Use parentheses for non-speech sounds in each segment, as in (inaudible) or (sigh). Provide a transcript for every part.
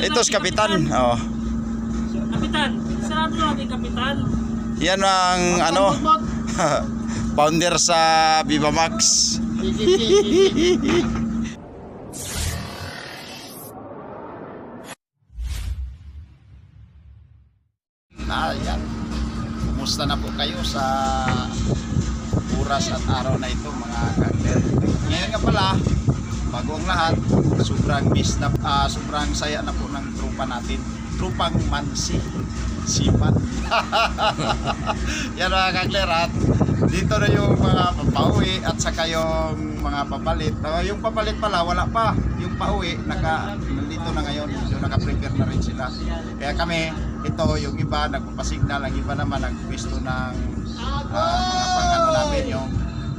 Ito si Kapitan. Oh. Kapitan, sarado natin Kapitan. Yan ang ano, (laughs) founder sa Viva Max. (laughs) Na, yan. Kumusta na po kayo sa oras at araw na ito mga kagler. Ngayon nga pala, bago ang lahat, sobrang miss na, ah, sobrang saya na po ng trupa natin. Trupang Mansi. Sipan. (laughs) yan mga kagler at dito na yung mga papauwi at saka yung mga papalit. Ah, yung papalit pala, wala pa. Yung pauwi, naka, nandito na ngayon. Yung naka-prepare na rin sila. Kaya kami, ito yung iba nagpapasignal, ang iba naman nagpwesto ng ah, mga pangano namin yung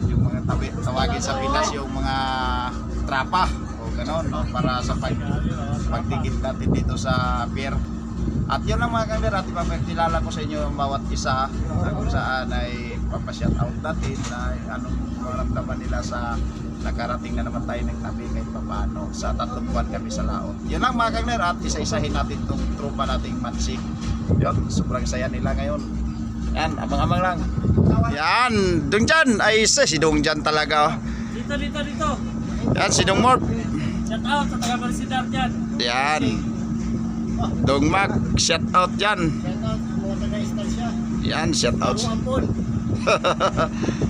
yung mga tabi, tawagin sa Pinas yung mga trapa o gano'n no? para sa pag, pagdikit natin dito sa pier. At yun lang mga kamera, at ipapakilala ko sa inyo ang bawat isa na kung saan ay papashout out natin na anong maramdaman nila sa nakarating na naman tayo ng tabi kahit papaano sa tatlong buwan kami sa laot. Yun lang mga kamera at isa-isahin natin itong tropa nating mansik. Yun, sobrang saya nila ngayon. Yan, abang-abang lang. Yan, Dong Jan. Ay, isa, si Dong Jan talaga. oh. Dito, dito, dito. Yan, si Dong Mort. Shout out sa taga Marcidar dyan. Yan. Dong Mac, shout out yan. Yan, shout out.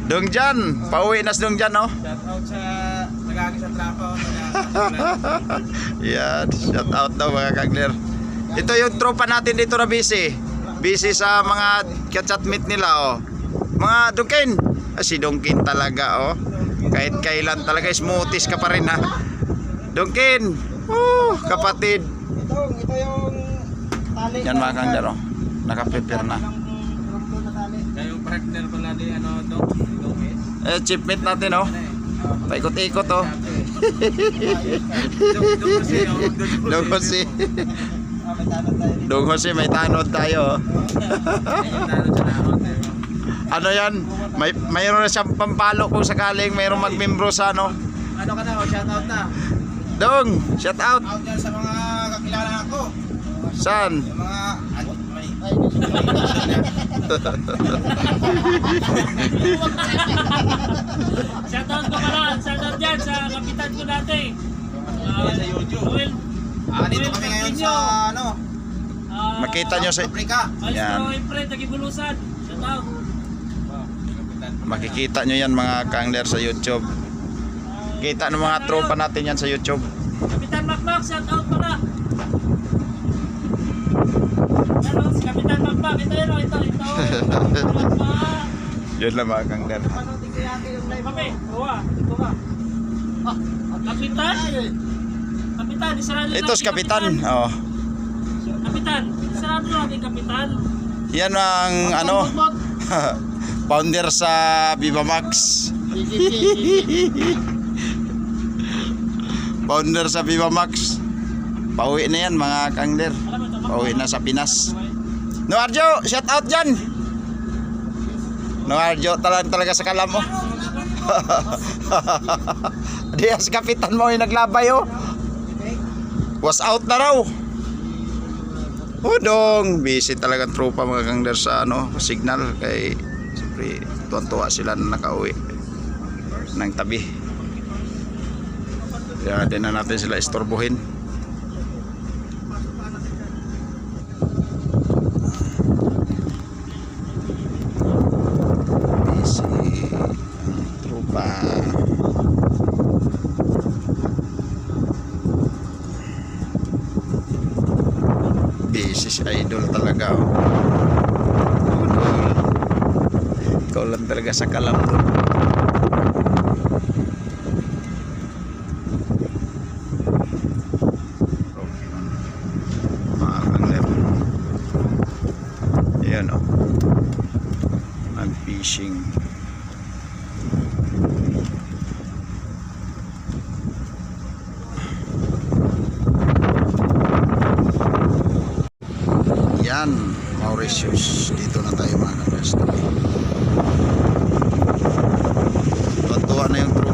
Dong (laughs) Jan, pauwi na si Dong Jan, no? Shout out sa nagagi sa trapa. Yan, shout out daw mga kagler. Ito yung tropa natin dito na busy. Busy sa mga kachat meet nila, oh. Mga Dongkin. Ah, si Dongkin talaga, oh. Kahit kailan talaga smoothies ka pa rin, ha. Dongkin. Oh, kapatid. Ito, ito yung tali. Yan mga kagler, oh. Naka-prepare na. Kayong partner pala di ano? Gomez. Eh, chip meet natin, oh. Paikot-ikot, oh. Dok kasi, (laughs) oh. Dong Jose. Ah, dito. Dong Jose, may tanod tayo, oh. (laughs) Ano yan? May mayroon na siyang pampalo kung sakaling mayroong magmembro sa ano. Ano ka na, oh, shout out na. Dong, shout out. Out dyan sa mga kakilala ko. Saan? Yung mga, may, ay, Shout out ko pala. Shout out dyan sa kapitan ko dati. Sa YouTube. Ah, dito kami ngayon sa, ano, ah, Makita nyo sa Africa. Yan. Efren, Tagibulusan. Shout out. makikita nyo yan mga kangler sa YouTube. Kita ng mga tropa natin yan sa YouTube. Kapitan Makmak, shout out pala. Ano, si Kapitan Makmak. Ito yun, ito, ito. (laughs) Yun lang mga live Kami, kuha. Ito ka. Kapitan? Kapitan, isarado Ito natin, si Kapitan. Oh. Kapitan, isarado natin, Kapitan. Yan ang ano, (laughs) founder sa Viva Max. (laughs) Founder sa Viva Max. Pauwi na yan mga kangler. Pauwi na sa Pinas. No Arjo, shout out dyan. No Arjo, talaga, talaga sa kalam (laughs) mo. Dias kapitan mo yung naglabay oh. Was out na raw. Udong, busy talaga tropa mga kangler sa ano, signal kay siyempre tuwan-tuwa sila na nakauwi ng tabi. Kaya din na natin sila istorbohin. busy ang tropa busy si idol talaga oh. idol ikaw lang talaga sa kalambot Maangang level. Ayan oh. o. Nag-fishing. Yan, Mauritius. Dito na tayo mga kapres. Tuwa na yung truck.